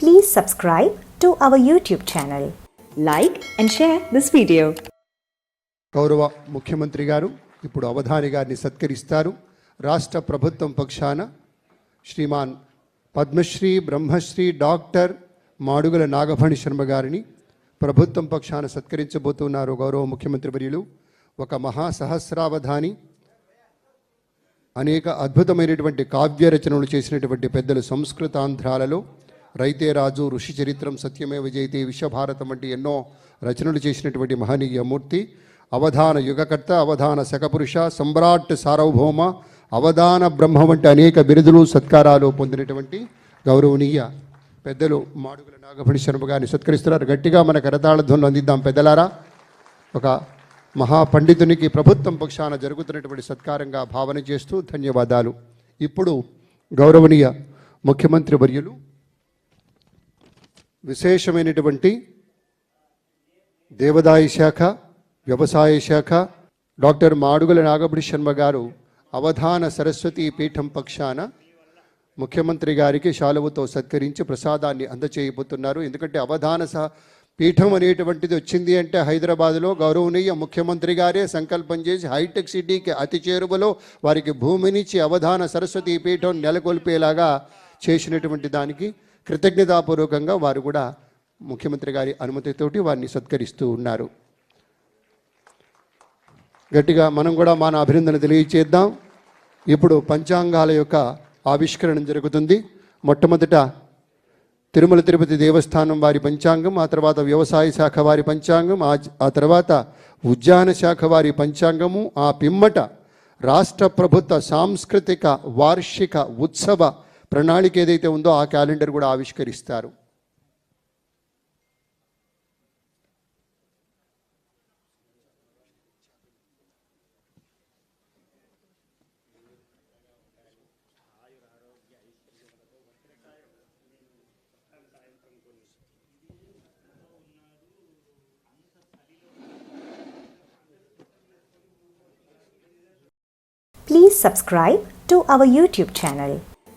Please subscribe to our YouTube channel. Like and share this video. గౌరవ ముఖ్యమంత్రి గారు ఇప్పుడు అవధాని గారిని సత్కరిస్తారు రాష్ట్ర ప్రభుత్వం పక్షాన శ్రీమాన్ పద్మశ్రీ బ్రహ్మశ్రీ డాక్టర్ మాడుగుల నాగభణి శర్మ గారిని ప్రభుత్వం పక్షాన సత్కరించబోతున్నారు గౌరవ ముఖ్యమంత్రి వర్యులు ఒక మహాసహస్రావధాని అనేక అద్భుతమైనటువంటి కావ్య రచనలు చేసినటువంటి పెద్దలు సంస్కృతాంధ్రాలలో రైతే రాజు ఋషి చరిత్రం సత్యమే విజయతి విశ్వభారతం వంటి ఎన్నో రచనలు చేసినటువంటి మహనీయ మూర్తి. అవధాన యుగకర్త అవధాన శకపురుష సమ్రాట్ సార్వభౌమ అవధాన బ్రహ్మ వంటి అనేక బిరుదులు సత్కారాలు పొందినటువంటి గౌరవనీయ పెద్దలు మాడుగుల నాగఫణి శర్మ గారిని సత్కరిస్తున్నారు. గట్టిగా మన కరతాళధ్వనులు అందిద్దాం పెద్దలారా. ఒక మహాపండితునికి ప్రభుత్వం పక్షాన జరుగుతున్నటువంటి సత్కారంగా భావన చేస్తూ ధన్యవాదాలు. ఇప్పుడు గౌరవనీయ ముఖ్యమంత్రి వర్యులు విశేషమైనటువంటి దేవదాయ శాఖ వ్యవసాయ శాఖ డాక్టర్ మాడుగుల నాగబడి శర్మ గారు అవధాన సరస్వతి పీఠం పక్షాన ముఖ్యమంత్రి గారికి శాలువతో సత్కరించి ప్రసాదాన్ని అందచేయబోతున్నారు. ఎందుకంటే అవధాన సహ పీఠం అనేటువంటిది వచ్చింది అంటే హైదరాబాద్లో గౌరవనీయ ముఖ్యమంత్రి గారే సంకల్పం చేసి హైటెక్ సిటీకి అతి చేరువలో వారికి భూమినిచ్చి అవధాన సరస్వతి పీఠం నెలకొల్పేలాగా చేసినటువంటి దానికి కృతజ్ఞతాపూర్వకంగా వారు కూడా ముఖ్యమంత్రి గారి అనుమతితోటి వారిని సత్కరిస్తూ ఉన్నారు. గట్టిగా మనం కూడా మన అభినందన తెలియచేద్దాం ఇప్పుడు పంచాంగాల యొక్క ఆవిష్కరణ జరుగుతుంది. మొట్టమొదట తిరుమల తిరుపతి దేవస్థానం వారి పంచాంగం ఆ తర్వాత వ్యవసాయ శాఖ వారి పంచాంగం ఆ ఆ తర్వాత ఉద్యాన శాఖ వారి పంచాంగము ఆ పిమ్మట రాష్ట్ర ప్రభుత్వ సాంస్కృతిక వార్షిక ఉత్సవ ప్రణాళిక ఏదైతే ఉందో ఆ క్యాలెండర్ కూడా ఆవిష్కరిస్తారు Please subscribe to our YouTube channel.